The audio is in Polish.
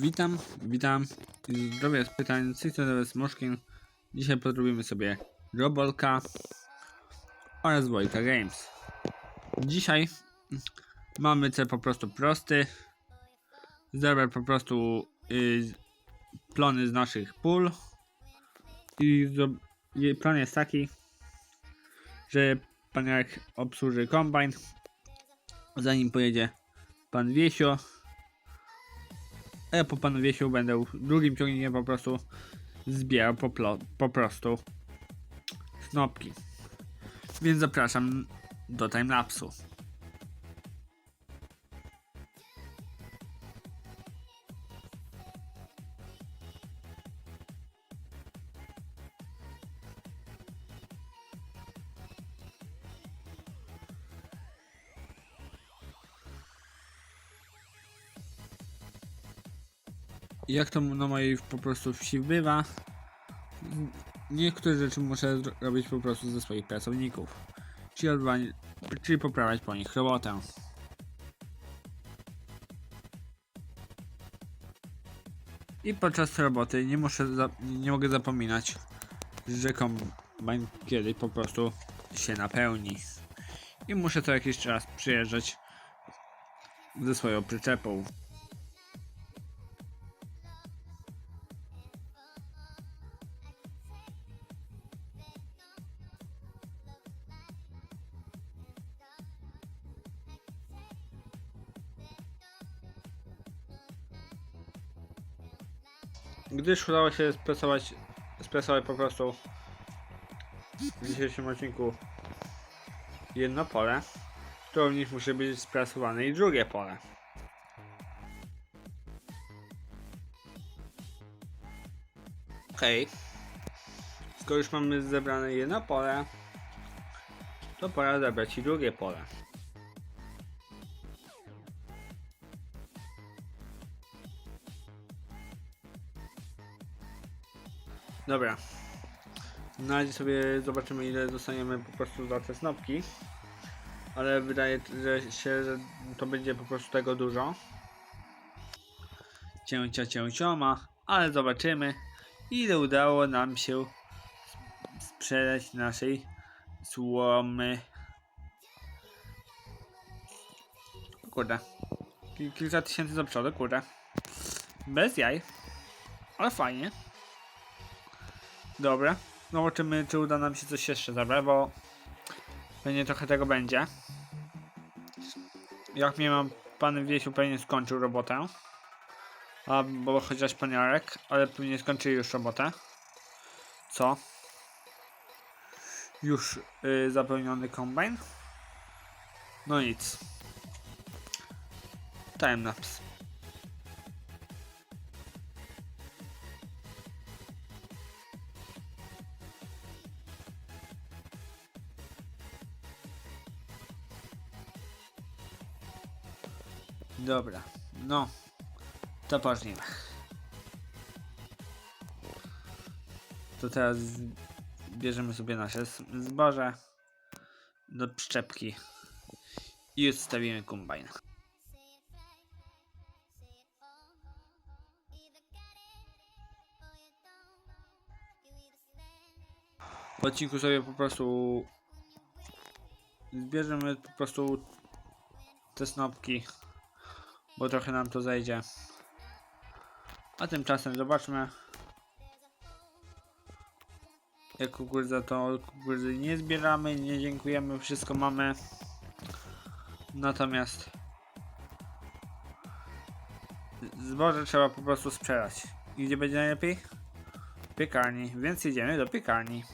Witam, witam. Zdrowie z pytań, Cytonowe z Moszkiem. Dzisiaj podrobimy sobie Robolka oraz Wojka Games. Dzisiaj mamy cel po prostu prosty. Zebrać po prostu y, plony z naszych pól. I plan jest taki, że pan jak obsłuży kombajn, zanim pojedzie pan Wiesio, a ja po panu Wiesiu będę drugim ciągnikiem po prostu zbierał po, po prostu snopki. Więc zapraszam do timelapsu. Jak to na mojej po prostu wsi bywa, niektóre rzeczy muszę robić po prostu ze swoich pracowników. Czyli, czyli poprawiać po nich robotę. I podczas roboty nie muszę nie mogę zapominać, że kombajn kiedyś po prostu się napełni. I muszę co jakiś czas przyjeżdżać ze swoją przyczepą. Gdyż udało się spesować, spesować po prostu w dzisiejszym odcinku jedno pole, to również musi być sprasowane i drugie pole. Okej. Skoro już mamy zebrane jedno pole, to pora zebrać i drugie pole. Dobra. Na razie sobie zobaczymy ile dostaniemy po prostu za te snopki. Ale wydaje się, że to będzie po prostu tego dużo. Cięcia cięcioma, ale zobaczymy ile udało nam się sprzedać naszej słomy. Kurde. Kil- Kilka tysięcy do przodu, kurde. Bez jaj. Ale fajnie. Dobra. Zobaczymy, czy uda nam się coś jeszcze zabrać, bo pewnie trochę tego będzie. Jak mnie mam, pan Wiesiu pewnie skończył robotę. Albo chociaż pan Jarek, ale pewnie skończyli już robotę. Co? Już y, zapełniony kombajn? No nic. Timelapse. Dobra, no, to ważne. To teraz bierzemy sobie nasze zboże do przyczepki i odstawimy kombajn. W odcinku sobie po prostu zbierzemy po prostu te snopki bo trochę nam to zejdzie. A tymczasem zobaczmy. Jak kukurydza to kukurydzy nie zbieramy, nie dziękujemy, wszystko mamy. Natomiast zboże trzeba po prostu sprzedać. I gdzie będzie najlepiej? W piekarni, więc jedziemy do piekarni.